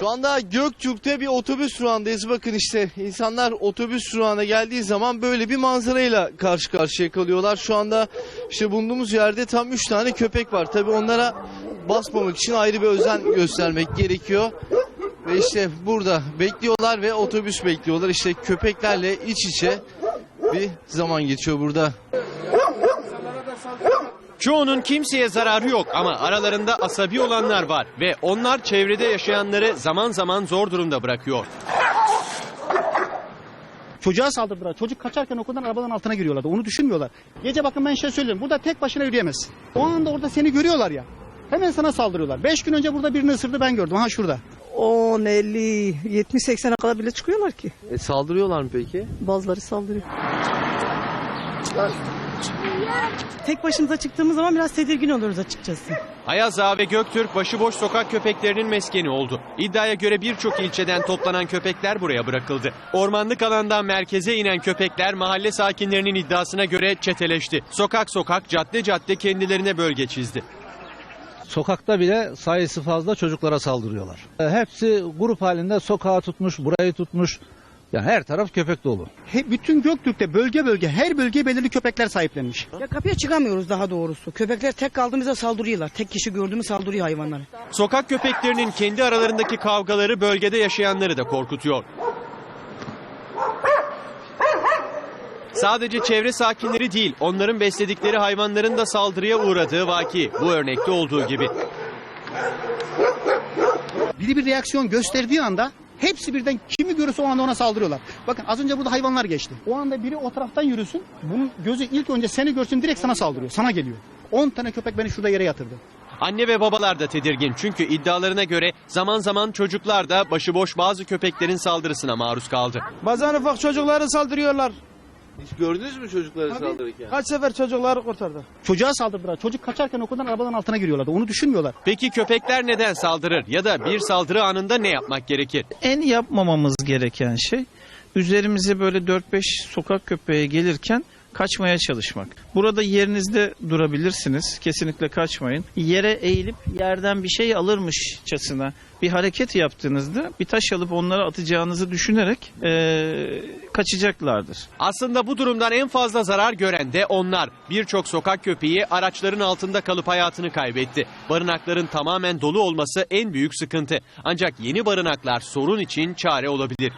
Şu anda Göktürk'te bir otobüs durağındayız. Bakın işte insanlar otobüs durağına geldiği zaman böyle bir manzarayla karşı karşıya kalıyorlar. Şu anda işte bulunduğumuz yerde tam 3 tane köpek var. Tabii onlara basmamak için ayrı bir özen göstermek gerekiyor. Ve işte burada bekliyorlar ve otobüs bekliyorlar. İşte köpeklerle iç içe bir zaman geçiyor burada. Çoğunun kimseye zararı yok ama aralarında asabi olanlar var ve onlar çevrede yaşayanları zaman zaman zor durumda bırakıyor. Çocuğa saldırdılar. Çocuk kaçarken okuldan arabanın altına giriyorlardı. Onu düşünmüyorlar. Gece bakın ben şey söyleyeyim. Burada tek başına yürüyemezsin. O anda orada seni görüyorlar ya. Hemen sana saldırıyorlar. Beş gün önce burada birini ısırdı ben gördüm. Ha şurada. 10, 50, 70, 80'e kadar bile çıkıyorlar ki. E, saldırıyorlar mı peki? Bazıları saldırıyor. Tek başımıza çıktığımız zaman biraz tedirgin oluyoruz açıkçası. Ayaz Ağa ve Göktürk başıboş sokak köpeklerinin meskeni oldu. İddiaya göre birçok ilçeden toplanan köpekler buraya bırakıldı. Ormanlık alandan merkeze inen köpekler mahalle sakinlerinin iddiasına göre çeteleşti. Sokak sokak, cadde cadde kendilerine bölge çizdi. Sokakta bile sayısı fazla çocuklara saldırıyorlar. Hepsi grup halinde sokağı tutmuş, burayı tutmuş. Yani her taraf köpek dolu. He, bütün Göktürk'te bölge bölge her bölgeye belirli köpekler sahiplenmiş. Ya kapıya çıkamıyoruz daha doğrusu. Köpekler tek kaldığımızda saldırıyorlar. Tek kişi gördüğümü saldırıyor hayvanları. Sokak köpeklerinin kendi aralarındaki kavgaları bölgede yaşayanları da korkutuyor. Sadece çevre sakinleri değil, onların besledikleri hayvanların da saldırıya uğradığı vaki. Bu örnekte olduğu gibi. Biri bir reaksiyon gösterdiği anda hepsi birden kimi görürse o anda ona saldırıyorlar. Bakın az önce burada hayvanlar geçti. O anda biri o taraftan yürüsün. Bunun gözü ilk önce seni görsün direkt sana saldırıyor. Sana geliyor. 10 tane köpek beni şurada yere yatırdı. Anne ve babalar da tedirgin çünkü iddialarına göre zaman zaman çocuklar da başıboş bazı köpeklerin saldırısına maruz kaldı. Bazen ufak çocukları saldırıyorlar. Hiç gördünüz mü çocukları saldırırken? Kaç sefer çocukları kurtardı. Çocuğa saldırdılar. Çocuk kaçarken okuldan arabanın altına giriyorlardı. Onu düşünmüyorlar. Peki köpekler neden saldırır ya da bir saldırı anında ne yapmak gerekir? en yapmamamız gereken şey üzerimize böyle 4-5 sokak köpeği gelirken kaçmaya çalışmak. Burada yerinizde durabilirsiniz. Kesinlikle kaçmayın. Yere eğilip yerden bir şey alırmışçasına bir hareket yaptığınızda bir taş alıp onlara atacağınızı düşünerek eee, kaçacaklardır. Aslında bu durumdan en fazla zarar gören de onlar. Birçok sokak köpeği araçların altında kalıp hayatını kaybetti. Barınakların tamamen dolu olması en büyük sıkıntı. Ancak yeni barınaklar sorun için çare olabilir.